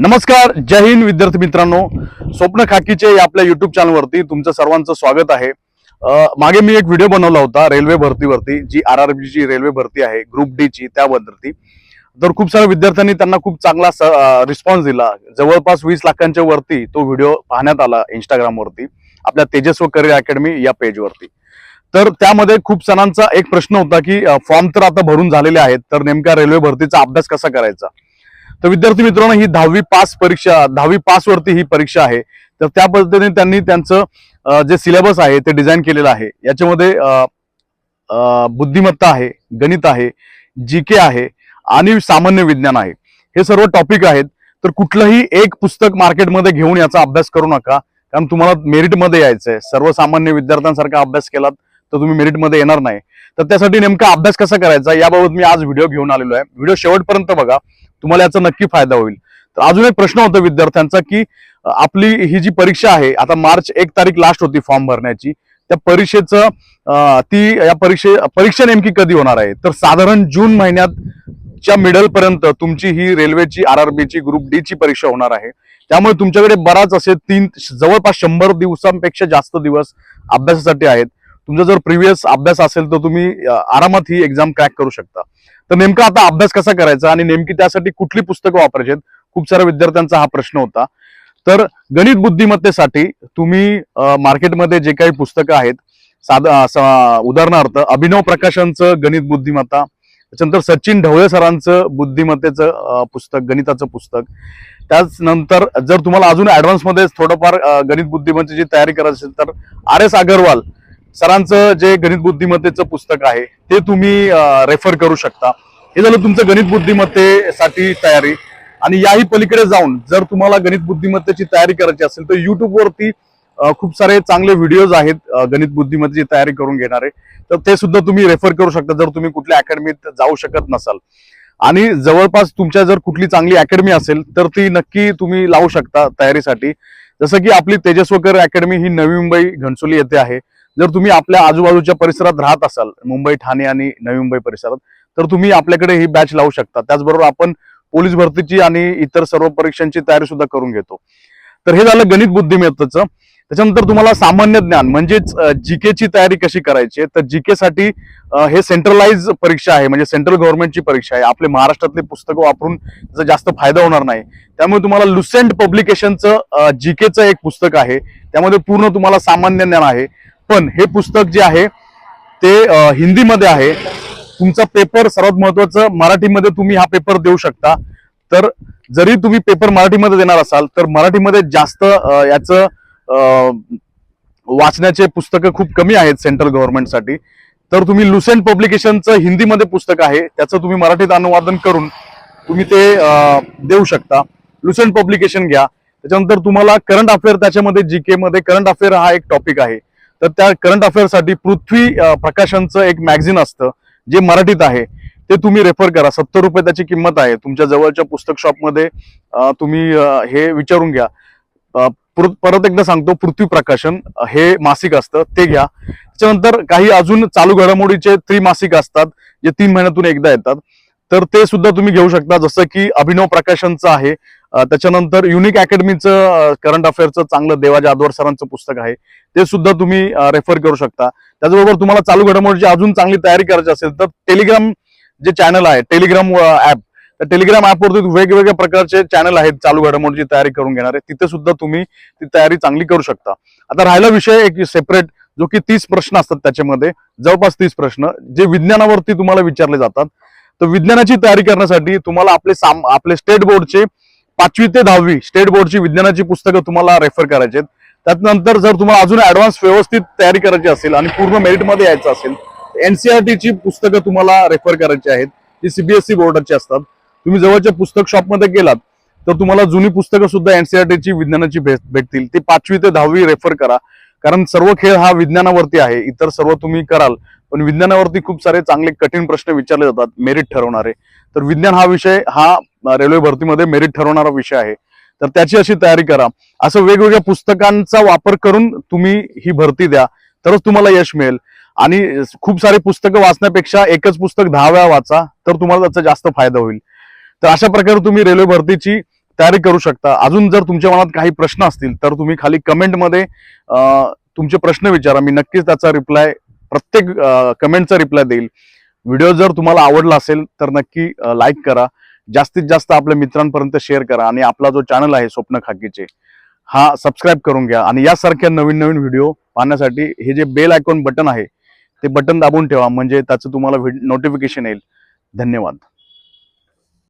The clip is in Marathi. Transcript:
नमस्कार जय हिंद विद्यार्थी मित्रांनो. स्वप्न खाकीचे या आपल्या युट्यूब चॅनलवरती तुमचं सर्वांचं स्वागत आहे. मागे मी एक व्हिडिओ बनवला होता रेल्वे भरतीवरती जी आर आर ची रेल्वे भरती आहे ग्रुप डी ची त्याबद्दलती तर खूप साऱ्या विद्यार्थ्यांनी त्यांना खूप चांगला रिस्पॉन्स दिला. जवळपास वीस लाखांच्या वरती तो व्हिडिओ पाहण्यात आला इंस्टाग्राम वरती आपल्या तेजस्व करिअर अकॅडमी या पेजवरती तर त्यामध्ये खूप जणांचा एक प्रश्न होता की फॉर्म तर आता भरून झालेले आहेत तर नेमका रेल्वे भरतीचा अभ्यास कसा करायचा? तर विद्यार्थी मित्रांनो ही दहावी पास परीक्षा दहावी पास वरती ही परीक्षा आहे. तर त्या पद्धतीने त्यांनी त्यांचं जे सिलेबस आहे ते डिझाईन केलेलं आहे. याच्यामध्ये बुद्धिमत्ता आहे गणित आहे जी के आहे आणि सामान्य विज्ञान आहे. हे सर्व टॉपिक आहेत. तर कुठलंही एक पुस्तक मार्केटमध्ये घेऊन याचा अभ्यास करू नका. कारण तुम्हाला मेरिटमध्ये यायचं आहे सर्वसामान्य विद्यार्थ्यांसारखा अभ्यास केलात तर तुम्ही मेरिटमध्ये येणार नाही. तर त्यासाठी नेमका अभ्यास कसा करायचा? याबाबत मी आज व्हिडिओ घेऊन आलेलो आहे. व्हिडिओ शेवटपर्यंत बघा. तुम्हाला याचा नक्की फायदा होईल. तर अजून एक प्रश्न होता विद्यार्थ्यांचा की आपली ही जी परीक्षा आहे आता मार्च एक तारीख लास्ट होती फॉर्म भरण्याची त्या परीक्षेचं ती या परीक्षे परीक्षा नेमकी कधी होणार आहे? तर साधारण जून महिन्याच्या मिडल पर्यंत तुमची ही रेल्वेची आर आर ची ग्रुप डी ची परीक्षा होणार आहे. त्यामुळे तुमच्याकडे बराच असे तीन जवळपास शंभर दिवसांपेक्षा जास्त दिवस अभ्यासासाठी आहेत. तुमचा जर प्रिव्हियस अभ्यास असेल तर तुम्ही आरामात ही एक्झाम क्रॅक करू शकता. तर नेमका आता अभ्यास कसा करायचा आणि नेमकी त्यासाठी कुठली पुस्तकं वापरायची आहेत? खूप साऱ्या विद्यार्थ्यांचा हा प्रश्न होता तर गणित बुद्धिमत्तेसाठी तुम्ही मार्केटमध्ये जे काही पुस्तकं आहेत साधा स- उदाहरणार्थ अभिनव प्रकाशांचं गणित बुद्धिमत्ता त्याच्यानंतर सचिन ढवळे सरांचं बुद्धिमत्तेचं पुस्तक गणिताचं पुस्तक त्याच नंतर जर तुम्हाला अजून ऍडव्हान्समध्ये थोडंफार गणित बुद्धिमत्तेची तयारी करायची असेल तर आर एस अगरवाल सरांचं जे गणित बुद्धिमत्तेचं पुस्तक आहे ते तुम्ही रेफर करू शकता. हे झालं तुमचं गणित बुद्धिमत्तेसाठी तयारी. आणि याही पलीकडे जाऊन जर तुम्हाला गणित बुद्धिमत्तेची तयारी करायची असेल तर युट्यूबवरती खूप सारे चांगले व्हिडिओज आहेत गणित बुद्धिमत्तेची तयारी करून घेणारे. तर ते सुद्धा तुम्ही रेफर करू शकता जर तुम्ही कुठल्या अकॅडमीत जाऊ शकत नसाल. आणि जवळपास तुमच्या जर कुठली चांगली अकॅडमी असेल तर ती नक्की तुम्ही लावू शकता तयारीसाठी. जसं की आपली तेजस्वकर अकॅडमी ही नवी मुंबई घनसोली येथे आहे. जर तुम्ही आपल्या आजूबाजूच्या परिसरात राहत असाल मुंबई ठाणे आणि नवी मुंबई परिसरात तर तुम्ही आपल्याकडे ही बॅच लावू शकता. त्याचबरोबर आपण पोलीस भरतीची आणि इतर सर्व परीक्षांची तयारी सुद्धा करून घेतो. तर हे झालं गणित बुद्धिमत्तेचं. त्याच्यानंतर तुम्हाला सामान्य ज्ञान म्हणजेच जीके ची तयारी कशी करायची तर जीके साठी हे सेंट्रलाइज परीक्षा आहे म्हणजे सेंट्रल गव्हर्नमेंटची परीक्षा आहे. आपले महाराष्ट्रातले पुस्तकं वापरून त्याचा जास्त फायदा होणार नाही. त्यामुळे तुम्हाला लुसेंट पब्लिकेशनचं जीकेचं एक पुस्तक आहे. त्यामध्ये पूर्ण तुम्हाला सामान्य ज्ञान आहे. पण हे पुस्तक जे आहे ते हिंदीमध्ये आहे. तुमचा पेपर सर्वात महत्वाचं मराठीमध्ये तुम्ही हा पेपर देऊ शकता. तर जरी तुम्ही पेपर मराठीमध्ये देणार असाल तर मराठीमध्ये जास्त याचं वाचण्याचे पुस्तकं खूप कमी आहेत सेंट्रल गव्हर्नमेंटसाठी. तर तुम्ही लुसेंट पब्लिकेशनचं हिंदीमध्ये पुस्तक आहे त्याचं तुम्ही मराठीत अनुवादन करून तुम्ही ते देऊ शकता. लुसेंट पब्लिकेशन घ्या. त्याच्यानंतर तुम्हाला करंट अफेअर त्याच्यामध्ये जी केमध्ये करंट अफेअर हा एक टॉपिक आहे. तर त्या करंट अफेअरसाठी पृथ्वी प्रकाशनचं एक मॅगझिन असतं जे मराठीत आहे. ते तुम्ही रेफर करा. सत्तर रुपये त्याची किंमत आहे. तुमच्या जवळच्या पुस्तक शॉपमध्ये तुम्ही हे विचारून घ्या. परत एकदा सांगतो पृथ्वी प्रकाशन हे मासिक असतं ते घ्या. त्याच्यानंतर काही अजून चालू घडामोडीचे त्रिमासिक असतात जे तीन महिन्यातून एकदा येतात. तर ते सुद्धा तुम्ही घेऊ शकता. जसं की अभिनव प्रकाशनचं आहे. त्याच्यानंतर युनिक अकॅडमीचं करंट अफेअरचं चांगलं देवा जाधवर सरांचं पुस्तक आहे. ते सुद्धा तुम्ही रेफर करू शकता. त्याचबरोबर तुम्हाला चालू घडामोडीची अजून चांगली तयारी करायची असेल तर टेलिग्राम जे चॅनल आहे टेलिग्राम ऍप तर टेलिग्राम ऍपवरती वेगवेगळ्या प्रकारचे चॅनल आहेत चालू घडामोडीची तयारी करून घेणारे. तिथे सुद्धा तुम्ही ती तयारी चांगली करू शकता. आता राहिला विषय एक सेपरेट जो की तीस प्रश्न असतात त्याच्यामध्ये. जवळपास तीस प्रश्न जे विज्ञानावरती तुम्हाला विचारले जातात. तर विज्ञानाची तयारी करण्यासाठी तुम्हाला आपले साम आपले स्टेट बोर्डचे पाचवी ते दहावी स्टेट बोर्डची विज्ञानाची पुस्तकं तुम्हाला रेफर करायची आहेत त्यानंतर जर तुम्हाला अजून ऍडव्हान्स व्यवस्थित तयारी करायची असेल आणि पूर्ण मेरिटमध्ये यायचं असेल एनसीआरटीची पुस्तकं तुम्हाला रेफर करायची आहेत जी सीबीएसई बोर्डाची असतात. तुम्ही जवळच्या पुस्तक शॉपमध्ये गेलात तर तुम्हाला जुनी पुस्तकं सुद्धा एनसीआरटीची विज्ञानाची भेट भेटतील. ती पाचवी ते दहावी रेफर करा कारण सर्व खेळ हा विज्ञानावरती आहे इतर सर्व तुम्ही कराल पण विज्ञानावरती खूप सारे चांगले कठीण प्रश्न विचारले जातात मेरिट ठरवणारे. तर विज्ञान हा विषय हा रेल्वे भरतीमध्ये मेरिट ठरवणारा विषय आहे. तर त्याची अशी तयारी करा. असं वेगवेगळ्या पुस्तकांचा वापर करून तुम्ही ही भरती द्या. तरच तुम्हाला यश मिळेल. आणि खूप सारी पुस्तकं वाचण्यापेक्षा एकच पुस्तक दहा वेळा वाचा तर तुम्हाला त्याचा जास्त फायदा होईल. तर अशा प्रकारे तुम्ही रेल्वे भरतीची तयारी करू शकता. अजून जर तुमच्या मनात काही प्रश्न असतील तर तुम्ही खाली कमेंटमध्ये तुमचे प्रश्न विचारा. मी नक्कीच त्याचा रिप्लाय प्रत्येक कमेंटचा रिप्लाय देईल. व्हिडिओ जर तुम्हाला आवडला असेल तर नक्की लाईक करा. जास्तीत जास्त आपल्या मित्रांपर्यंत शेअर करा आणि आपला जो चॅनल आहे स्वप्न खाकीचे हा सबस्क्राईब करून घ्या. आणि यासारख्या नवीन नवीन व्हिडिओ पाहण्यासाठी हे जे बेल आयकॉन बटन आहे ते बटन दाबून ठेवा. म्हणजे त्याचं तुम्हाला नोटिफिकेशन येईल. धन्यवाद.